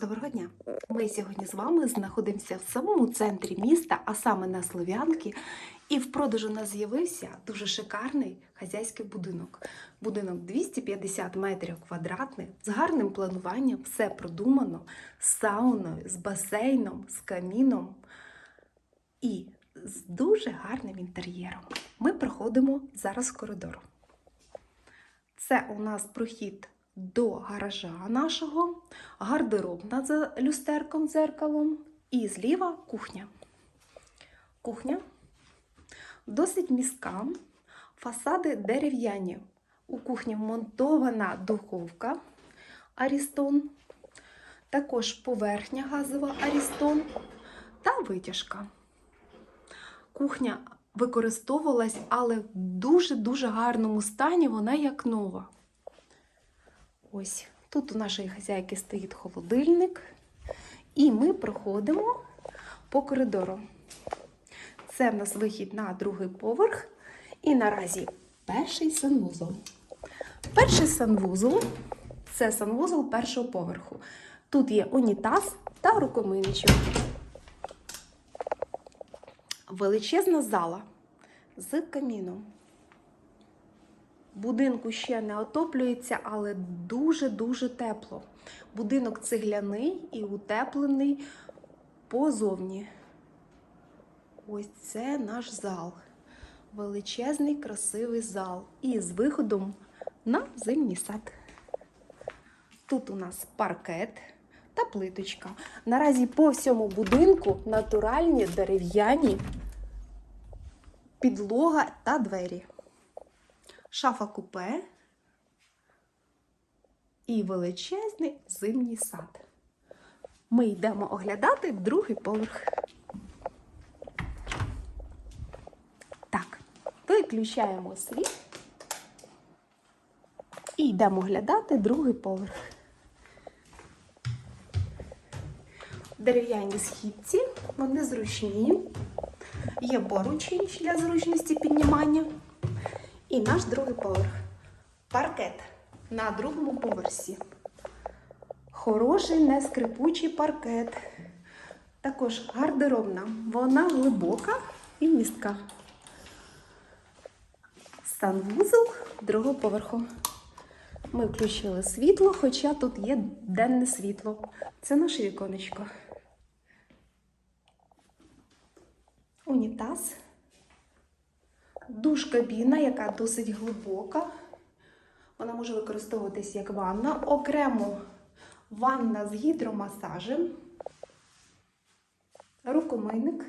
Доброго дня! Ми сьогодні з вами знаходимося в самому центрі міста, а саме на Слов'янки. І в продажу у нас з'явився дуже шикарний хазяйський будинок. Будинок 250 метрів квадратних, з гарним плануванням, все продумано, з сауною, з басейном, з каміном і з дуже гарним інтер'єром. Ми проходимо зараз коридор. Це у нас прохід до гаража нашого, гардеробна за люстерком дзеркалом і зліва кухня. Кухня досить міська, фасади дерев'яні. У кухні вмонтована духовка Арістон, також поверхня газова Арістон та витяжка. Кухня використовувалась, але в дуже-дуже гарному стані вона як нова. Ось тут у нашої хазяйки стоїть холодильник, і ми проходимо по коридору. Це в нас вихід на другий поверх, і наразі перший санвузол. Перший санвузол це санвузол першого поверху. Тут є унітаз та рукомийничок. Величезна зала з каміном. Будинку ще не отоплюється, але дуже-дуже тепло. Будинок цегляний і утеплений позовні. Ось це наш зал. Величезний, красивий зал. І з виходом на зимній сад. Тут у нас паркет та плиточка. Наразі по всьому будинку натуральні дерев'яні підлога та двері шафа купе і величезний зимній сад. Ми йдемо оглядати другий поверх. Так, виключаємо світ і йдемо оглядати другий поверх. Дерев'яні східці, вони зручні. Є поручень для зручності піднімання. І наш другий поверх. Паркет на другому поверсі. Хороший, нескрипучий паркет. Також гардеробна. Вона глибока і містка. Санвузол другого поверху. Ми включили світло, хоча тут є денне світло. Це наше віконечко. Унітаз душ-кабіна, яка досить глибока. Вона може використовуватись як ванна. Окремо ванна з гідромасажем, рукомийник